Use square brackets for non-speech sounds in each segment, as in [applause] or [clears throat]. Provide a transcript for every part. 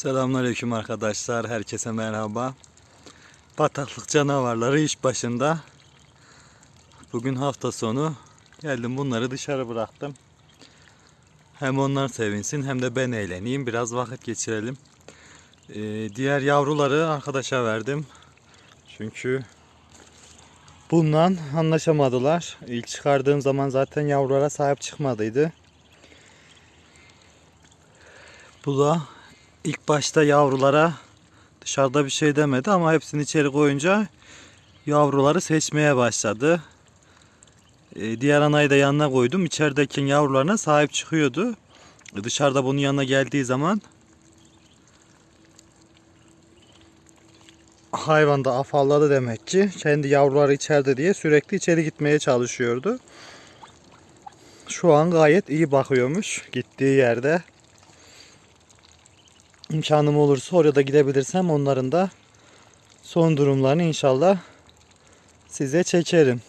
Selamünaleyküm arkadaşlar. Herkese merhaba. Bataklık canavarları iş başında. Bugün hafta sonu. Geldim bunları dışarı bıraktım. Hem onlar sevinsin hem de ben eğleneyim. Biraz vakit geçirelim. Ee, diğer yavruları arkadaşa verdim. Çünkü bundan anlaşamadılar. İlk çıkardığım zaman zaten yavrulara sahip çıkmadıydı. Bu da ilk başta yavrulara dışarıda bir şey demedi ama hepsini içeri koyunca yavruları seçmeye başladı. Ee, diğer anayı da yanına koydum. İçerideki yavrularına sahip çıkıyordu. Dışarıda bunun yanına geldiği zaman hayvan da afalladı demek ki. Kendi yavruları içeride diye sürekli içeri gitmeye çalışıyordu. Şu an gayet iyi bakıyormuş gittiği yerde imkanım olursa oraya da gidebilirsem onların da son durumlarını inşallah size çekerim.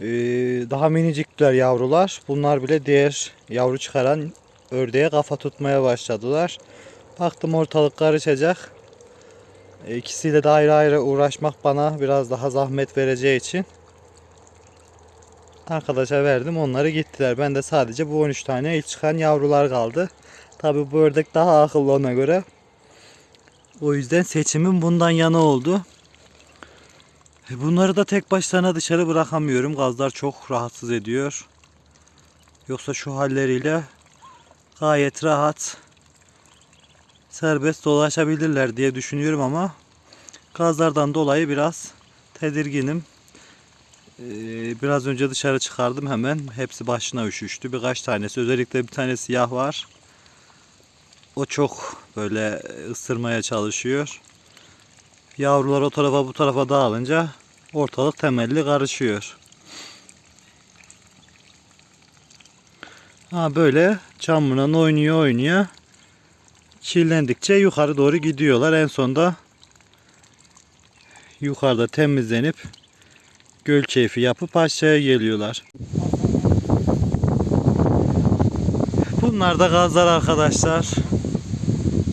Ee, daha minicikler yavrular. Bunlar bile diğer yavru çıkaran ördeğe kafa tutmaya başladılar. Baktım ortalık karışacak. İkisiyle de ayrı ayrı uğraşmak bana biraz daha zahmet vereceği için arkadaşa verdim. Onları gittiler. Ben de sadece bu 13 tane ilk çıkan yavrular kaldı. Tabi bu ördek daha akıllı ona göre. O yüzden seçimim bundan yana oldu. E, Bunları da tek başlarına dışarı bırakamıyorum. Gazlar çok rahatsız ediyor. Yoksa şu halleriyle gayet rahat serbest dolaşabilirler diye düşünüyorum ama gazlardan dolayı biraz tedirginim. Ee, Biraz önce dışarı çıkardım hemen. Hepsi başına üşüştü. Birkaç tanesi özellikle bir tane siyah var. O çok böyle ısırmaya çalışıyor. Yavrular o tarafa bu tarafa dağılınca ortalık temelli karışıyor. Ha böyle çamurla oynuyor oynuyor. Kirlendikçe yukarı doğru gidiyorlar. En sonda yukarıda temizlenip göl keyfi yapıp aşağıya geliyorlar. Bunlar da gazlar arkadaşlar.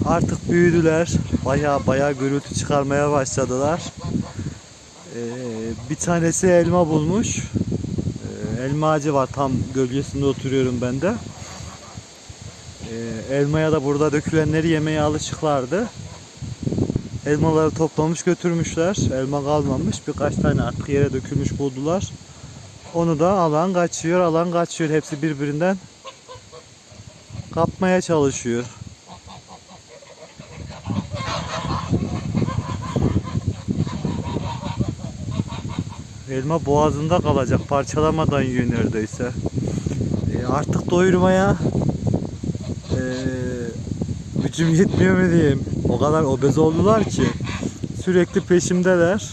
Artık büyüdüler. Baya baya gürültü çıkarmaya başladılar. Ee, bir tanesi elma bulmuş. Ee, elma ağacı var tam gölgesinde oturuyorum ben de. Ee, elmaya da burada dökülenleri yemeye alışıklardı. Elmaları toplamış götürmüşler. Elma kalmamış. Birkaç tane artık yere dökülmüş buldular. Onu da alan kaçıyor, alan kaçıyor. Hepsi birbirinden kapmaya çalışıyor. Elma boğazında kalacak. Parçalamadan yiyor neredeyse. E, artık doyurmaya e, gücüm yetmiyor mu diyeyim. O kadar obez oldular ki sürekli peşimdeler.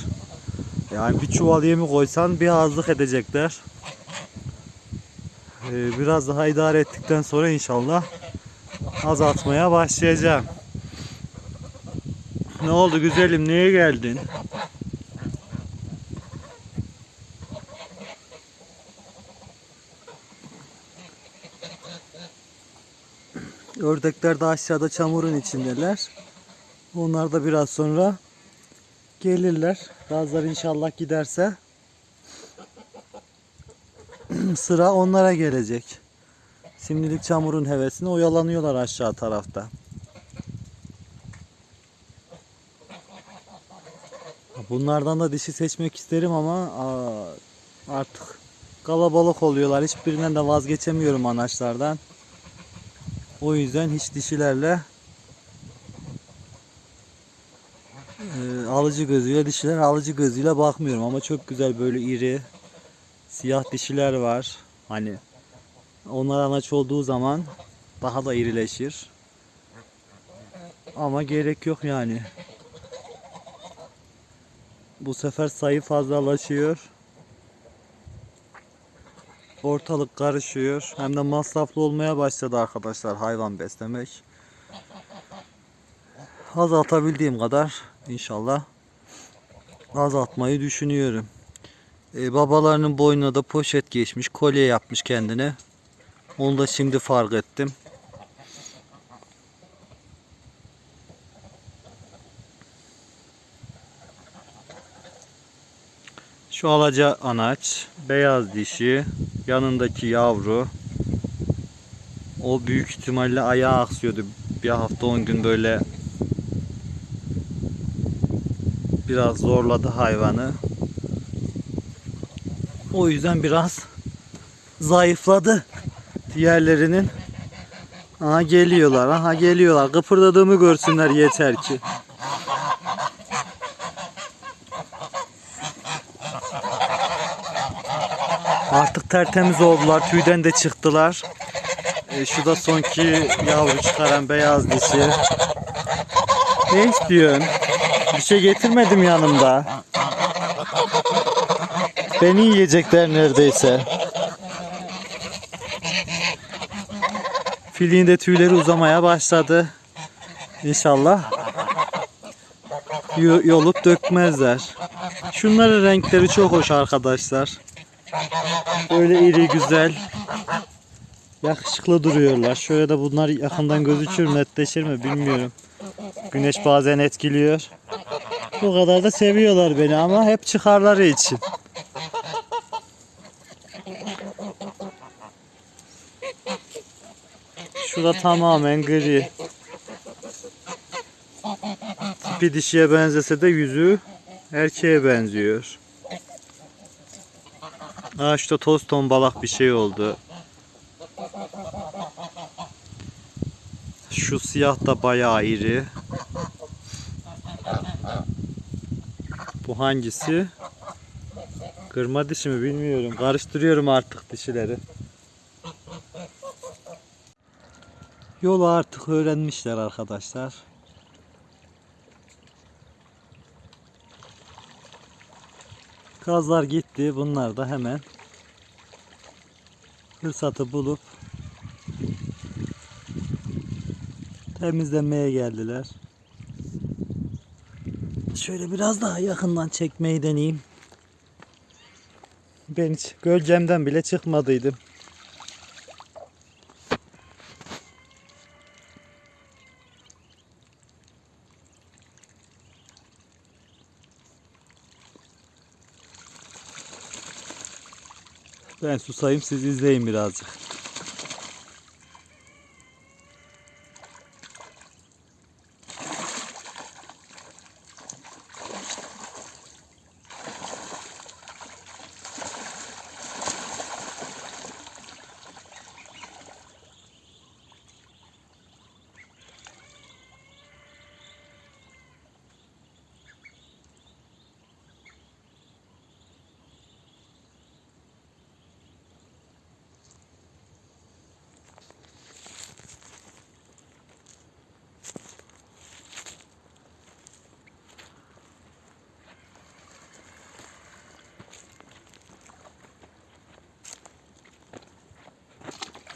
Yani bir çuval yemi koysan bir ağızlık edecekler. E, biraz daha idare ettikten sonra inşallah azaltmaya başlayacağım. Ne oldu güzelim? Niye geldin? Ördekler de aşağıda çamurun içindeler. Onlar da biraz sonra gelirler. Gazlar inşallah giderse [clears throat] sıra onlara gelecek. Şimdilik çamurun hevesine oyalanıyorlar aşağı tarafta. Bunlardan da dişi seçmek isterim ama artık kalabalık oluyorlar. Hiçbirinden de vazgeçemiyorum anaçlardan. O yüzden hiç dişilerle e, alıcı gözüyle dişiler alıcı gözüyle bakmıyorum ama çok güzel böyle iri siyah dişiler var. Hani onlar anaç olduğu zaman daha da irileşir. Ama gerek yok yani. Bu sefer sayı fazlalaşıyor. Ortalık karışıyor. Hem de masraflı olmaya başladı arkadaşlar hayvan beslemek. Azaltabildiğim kadar inşallah azaltmayı düşünüyorum. Ee, babalarının boynuna da poşet geçmiş, kolye yapmış kendine. Onu da şimdi fark ettim. Şu alaca anaç, beyaz dişi, yanındaki yavru. O büyük ihtimalle ayağı aksıyordu. Bir hafta 10 gün böyle biraz zorladı hayvanı. O yüzden biraz zayıfladı diğerlerinin. Aha geliyorlar, aha geliyorlar. Kıpırdadığımı görsünler yeter ki. Artık tertemiz oldular. Tüyden de çıktılar. E, şu da sonki yavru çıkaran beyaz dişi. Ne istiyorsun? Bir şey getirmedim yanımda. Beni yiyecekler neredeyse. Filiğin de tüyleri uzamaya başladı. İnşallah yo- yolup dökmezler. Şunların renkleri çok hoş arkadaşlar. Böyle iri güzel. Yakışıklı duruyorlar. Şöyle de bunlar yakından gözükür mü netleşir mi bilmiyorum. Güneş bazen etkiliyor. Bu kadar da seviyorlar beni ama hep çıkarları için. Şurada tamamen gri. Tipi dişiye benzese de yüzü erkeğe benziyor. Şurada toz tombalak bir şey oldu. Şu siyah da bayağı iri. Bu hangisi? Kırma dişi mi bilmiyorum. Karıştırıyorum artık dişileri. Yolu artık öğrenmişler arkadaşlar. Gazlar gitti. Bunlar da hemen fırsatı bulup temizlemeye geldiler. Şöyle biraz daha yakından çekmeyi deneyeyim. Ben hiç gölgemden bile çıkmadıydım. Ben susayım siz izleyin birazcık.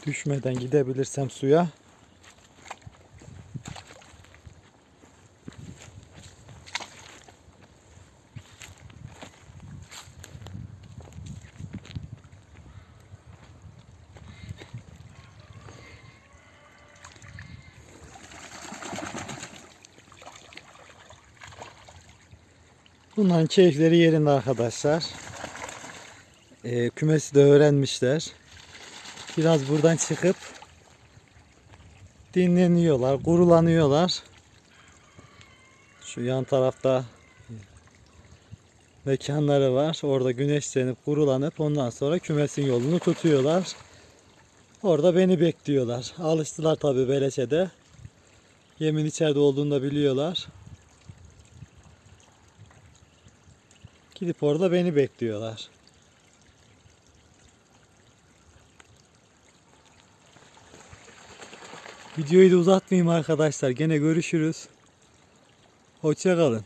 Düşmeden gidebilirsem suya. Bunların keyifleri yerinde arkadaşlar. Ee, kümesi de öğrenmişler. Biraz buradan çıkıp dinleniyorlar, kurulanıyorlar. Şu yan tarafta mekanları var. Orada güneşlenip kurulanıp ondan sonra kümesin yolunu tutuyorlar. Orada beni bekliyorlar. Alıştılar tabi Beleşe'de. Yemin içeride olduğunu da biliyorlar. Gidip orada beni bekliyorlar. Videoyu da uzatmayayım arkadaşlar. Gene görüşürüz. Hoşça kalın.